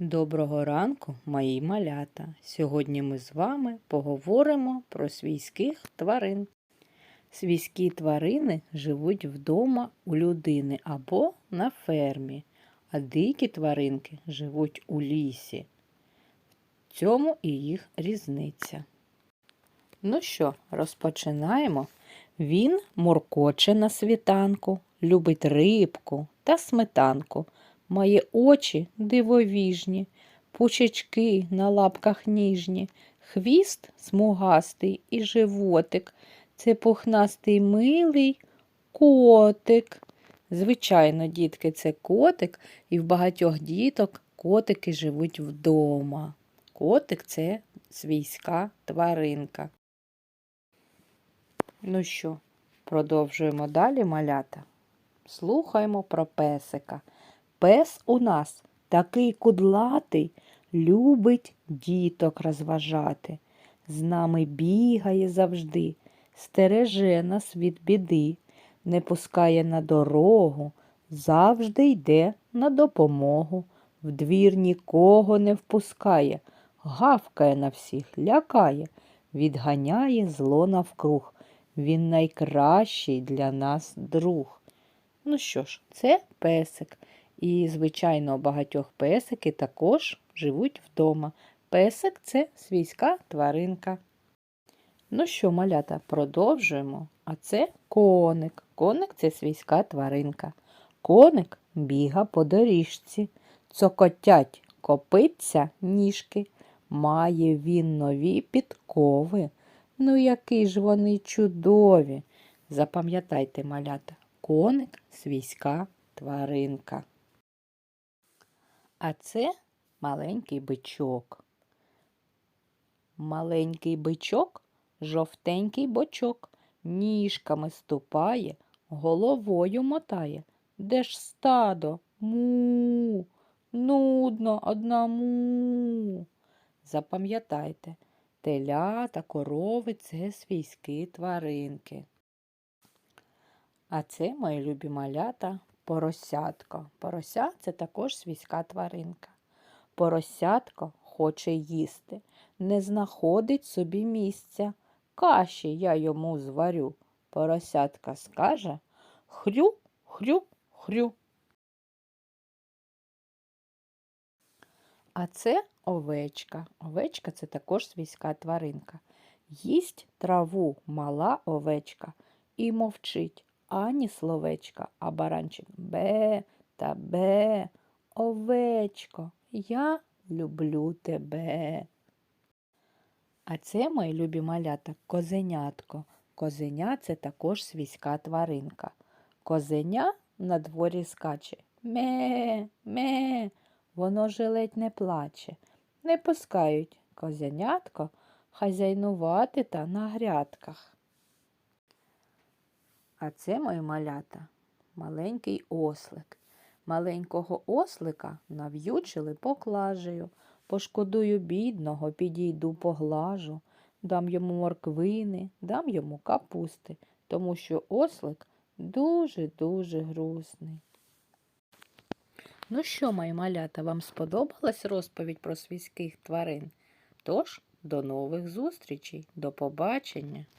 Доброго ранку, мої малята. Сьогодні ми з вами поговоримо про свійських тварин. Свійські тварини живуть вдома у людини або на фермі, а дикі тваринки живуть у лісі. В цьому і їх різниця. Ну що, розпочинаємо. Він муркоче на світанку, любить рибку та сметанку. Має очі дивовіжні, пучечки на лапках ніжні, хвіст смугастий і животик. Це пухнастий милий котик. Звичайно, дітки, це котик, і в багатьох діток котики живуть вдома. Котик це свійська тваринка. Ну що, продовжуємо далі малята. Слухаємо про песика. Пес у нас такий кудлатий, любить діток розважати. З нами бігає завжди, стереже нас від біди, не пускає на дорогу, завжди йде на допомогу. В двір нікого не впускає, гавкає на всіх, лякає, відганяє зло навкруг. Він найкращий для нас друг. Ну що ж, це песик. І, звичайно, багатьох песики також живуть вдома. Песик це свійська тваринка. Ну що, малята, продовжуємо. А це коник. Коник це свійська тваринка. Коник біга по доріжці, цокотять копиться ніжки. Має він нові підкови. Ну, які ж вони чудові. Запам'ятайте, малята, коник свійська тваринка. А це маленький бичок. Маленький бичок, жовтенький бочок, ніжками ступає, головою мотає. Де ж стадо? Му, нудно одному. Запам'ятайте, телята, корови це свійські тваринки. А це, мої любі малята, поросятко. Порося це також свійська тваринка. Поросятко хоче їсти, не знаходить собі місця. Каші я йому зварю. Поросятка скаже хрю, хрю, хрю. А це овечка. Овечка це також свійська тваринка. Їсть траву мала овечка і мовчить ані словечка, а баранчик бе та бе, овечко, я люблю тебе. А це, мої любі малята, козенятко. Козеня це також свійська тваринка. Козеня на дворі скаче. Ме, ме, воно же ледь не плаче. Не пускають козенятко хазяйнувати та на грядках. А це мої малята, маленький ослик. Маленького ослика нав'ючили поклажею. Пошкодую бідного, підійду поглажу, дам йому морквини, дам йому капусти, тому що ослик дуже-дуже грустний. Ну що, мої малята, вам сподобалась розповідь про свійських тварин? Тож, до нових зустрічей, до побачення!